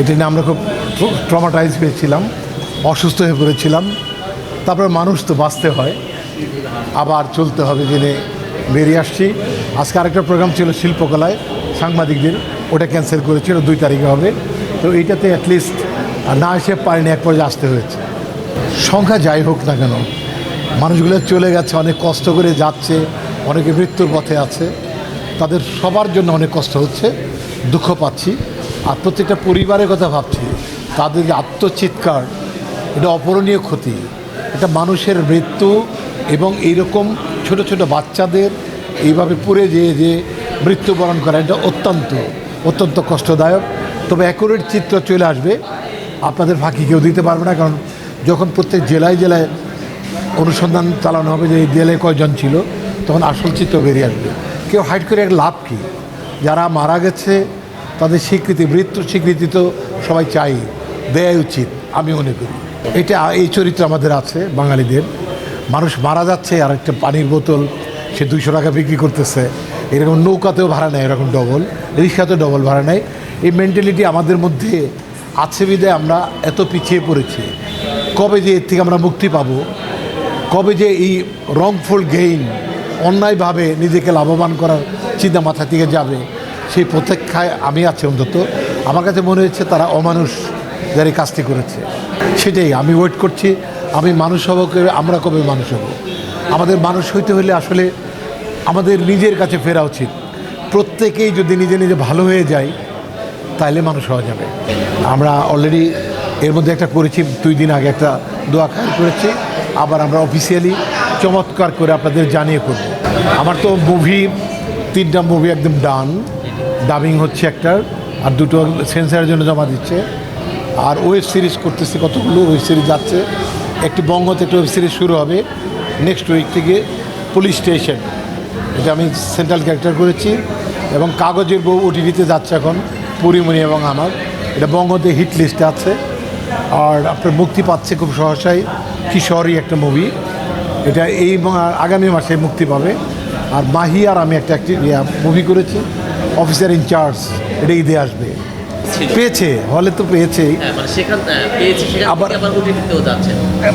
এটা নিয়ে আমরা খুব ট্রমাটাইজ হয়েছিলাম অসুস্থ হয়ে পড়েছিলাম। তারপরে মানুষ তো বাঁচতে হয়, আবার চলতে হবে জেনে বেরিয়ে আসছি। আজকে আরেকটা প্রোগ্রাম ছিল শিল্পকলায়, সাংবাদিকদের, ওটা ক্যান্সেল করেছিল, দুই তারিখে হবে। তো এইটাতে অ্যাটলিস্ট না এসে পারিনি, এক পর্যায়ে আসতে হয়েছে। সংখ্যা যাই হোক না কেন, মানুষগুলো চলে গেছে, অনেক কষ্ট করে যাচ্ছে, অনেকে মৃত্যুর পথে আছে। তাদের সবার জন্য অনেক কষ্ট হচ্ছে, দুঃখ পাচ্ছি। আর প্রত্যেকটা পরিবারের কথা ভাবছি, তাদের যে আত্মচিৎকার, এটা অপরণীয় ক্ষতি। এটা মানুষের মৃত্যু এবং এইরকম ছোট ছোট বাচ্চাদের এইভাবে পুড়ে যেয়ে যে মৃত্যুবরণ করা, এটা অত্যন্ত অত্যন্ত কষ্টদায়ক। তবে অ্যাকুরেট চিত্র চলে আসবে। আপনাদের ফাঁকি কেউ দিতে পারবে না, কারণ যখন প্রত্যেক জেলায় জেলায় অনুসন্ধান চালানো হবে যে এই জেলায় কয়জন ছিল, তখন আসল চিত্র বেরিয়ে আসবে। কেউ হাইট করে এক লাভ কী? যারা মারা গেছে তাদের স্বীকৃতি, মৃত্যুর স্বীকৃতি তো সবাই চাই, দেয়াই উচিত, আমি মনে করি। এটা এই চরিত্র আমাদের আছে, বাঙালিদের। মানুষ মারা যাচ্ছে, আর একটা পানির বোতল, সে দুইশো টাকা বিক্রি করতেছে। এরকম নৌকাতেও ভাড়া নেয়, এরকম ডবল, রিক্সাতেও ডবল ভাড়া নেয়। এই মেন্টালিটি আমাদের মধ্যে আছে বিদায় আমরা এত পিছিয়ে পড়েছি। কবে যে এর থেকে আমরা মুক্তি পাবো? কবে যে এই রংফুল গেইন অন্যায়ভাবে নিজেকে লাভবান করার চিন্তা মাথা থেকে যাবে? সেই প্রতীক্ষায় আমি আছি অন্তত। আমার কাছে মনে হচ্ছে তারা অমানুষ যারা এই কাজটি করেছে। সেটাই আমি ওয়েট করছি। আমি মানুষ হব আমরা কবে মানুষ হব? আমাদের মানুষ হইতে হলে আসলে আমাদের নিজের কাছে ফেরা উচিত। প্রত্যেকেই যদি নিজে নিজে ভালো হয়ে যায় তাহলে মানুষ হওয়া যাবে। আমরা অলরেডি এর মধ্যে একটা করেছি, দুই দিন আগে একটা দোয়া খায় করেছি। আবার আমরা অফিসিয়ালি চমৎকার করে আপনাদের জানিয়ে করব। আমার তো মুভি তিনটা মুভি একদম ডান ডাবিং হচ্ছে একটার আর দুটো সেন্সারের জন্য জমা দিচ্ছে। আর ওয়েব সিরিজ করতেছে কতগুলো ওয়েব সিরিজ যাচ্ছে। একটি বঙ্গতে একটা ওয়েব সিরিজ শুরু হবে নেক্সট উইক থেকে পুলিশ স্টেশন এটা আমি সেন্ট্রাল ক্যারেক্টার করেছি এবং কাগজের বউ ওটিভিতে যাচ্ছে এখন, পরিমণি এবং আমার। এটা বঙ্গতে হিট লিস্টে আছে। আর আপনার মুক্তি পাচ্ছে খুব সহসাই কিশোরই একটা মুভি এটা এই আগামী মাসে মুক্তি পাবে। আর মাহি আর আমি একটা একটি মুভি করেছি। অফিসার ইনচার্জ এটা ঈদে আসবে। পেয়েছে হলে তো পেয়েছেই হ্যাঁ মানে পেয়েছি আবার-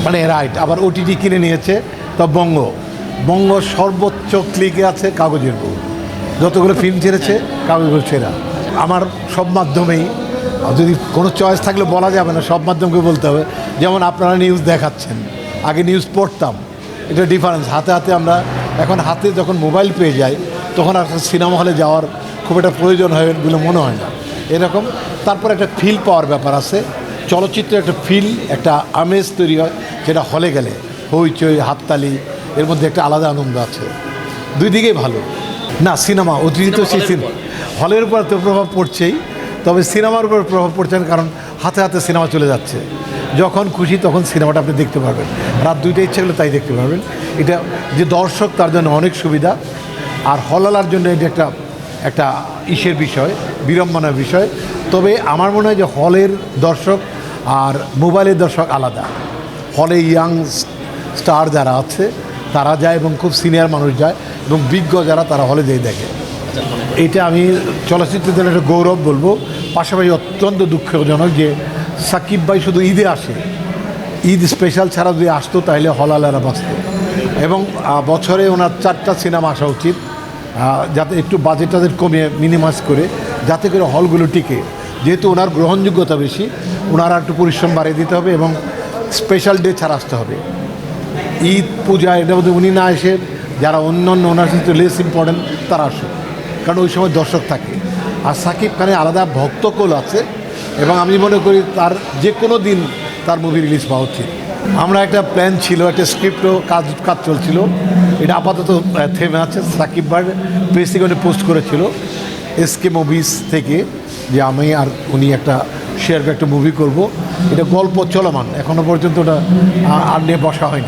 মানে রাইট আবার ওটিটি কিনে নিয়েছে। তো বঙ্গ বঙ্গ সর্বোচ্চ ক্লিকে আছে কাগজের বউ যতগুলো ফিল্ম ছেড়েছে কাগজের ছেঁড়া। আমার সব মাধ্যমেই যদি কোনো চয়েস থাকলে বলা যাবে না সব মাধ্যমকে বলতে হবে। যেমন আপনারা নিউজ দেখাচ্ছেন আগে নিউজ পড়তাম। এটা ডিফারেন্স হাতে হাতে আমরা এখন হাতে যখন মোবাইল পেয়ে যাই তখন আর সিনেমা হলে যাওয়ার খুব একটা প্রয়োজন হয় বলে মনে হয় না। এরকম। তারপর একটা ফিল পাওয়ার ব্যাপার আছে। চলচ্চিত্রে একটা ফিল একটা আমেজ তৈরি হয় যেটা হলে গেলে। হইচই হাততালি এর মধ্যে একটা আলাদা আনন্দ আছে। দুই দিকেই ভালো। না সিনেমা অতিরিক্ত সেই সিনেমা হলের উপর? তো প্রভাব পড়ছেই। তবে সিনেমার উপর প্রভাব পড়ছে না কারণ হাতে হাতে সিনেমা চলে যাচ্ছে। যখন খুশি তখন সিনেমাটা আপনি দেখতে পারবেন। রাত দুইটা ইচ্ছে হলে তাই দেখতে পারবেন। এটা যে দর্শক তার জন্য অনেক সুবিধা। আর হলালার জন্য এটা একটা একটা ইসের বিষয়, বিড়ম্বনার বিষয়। তবে আমার মনে হয় যে হলের দর্শক আর মোবাইলের দর্শক আলাদা। হলে ইয়াং স্টার যারা আছে, তারা যায় এবং খুব সিনিয়র মানুষ যায় এবং বিজ্ঞ যারা, তারা হলে যেয়ে দেখে। এটা আমি চলচ্চিত্রের জন্য একটা গৌরব বলব। পাশাপাশি অত্যন্ত দুঃখজনক যে সাকিব ভাই শুধু ঈদে আসে। ঈদ স্পেশাল ছাড়া যদি আসতো, তাহলে হলালারা বাঁচত। এবং বছরে ওনার চারটা সিনেমা আসা উচিত। যাতে একটু বাজেট তাদের কমিয়ে মিনিমাইজ করে, যাতে করে হলগুলো টিকে। যেহেতু ওনার গ্রহণযোগ্যতা বেশি, ওনারা একটু পরিশ্রম বাড়িয়ে দিতে হবে এবং স্পেশাল ডে ছাড়া আসতে হবে। ঈদ, পূজা এটার মধ্যে উনি না এসে যারা অন্য অন্য ওনার সাথে লেস ইম্পর্টেন্ট তারা আসে কারণ ওই সময় দর্শক থাকে। আর সাকিব খানের আলাদা ভক্তকোল আছে এবং আমি মনে করি তার যে কোনো দিন তার মুভি রিলিজ পাওয়া উচিত। আমরা একটা প্ল্যান ছিল, একটা স্ক্রিপ্টও কাজ কাজ চলছিল। এটা আপাতত থেমে আছে। সাকিব বার প্রেসিডেন্টে পোস্ট করেছিল এসকে মুভিস থেকে যে আমি আর উনি একটা শেয়ার একটা মুভি করব। এটা গল্প চলমান। এখনও পর্যন্ত ওটা আর নিয়ে বসা হয়নি।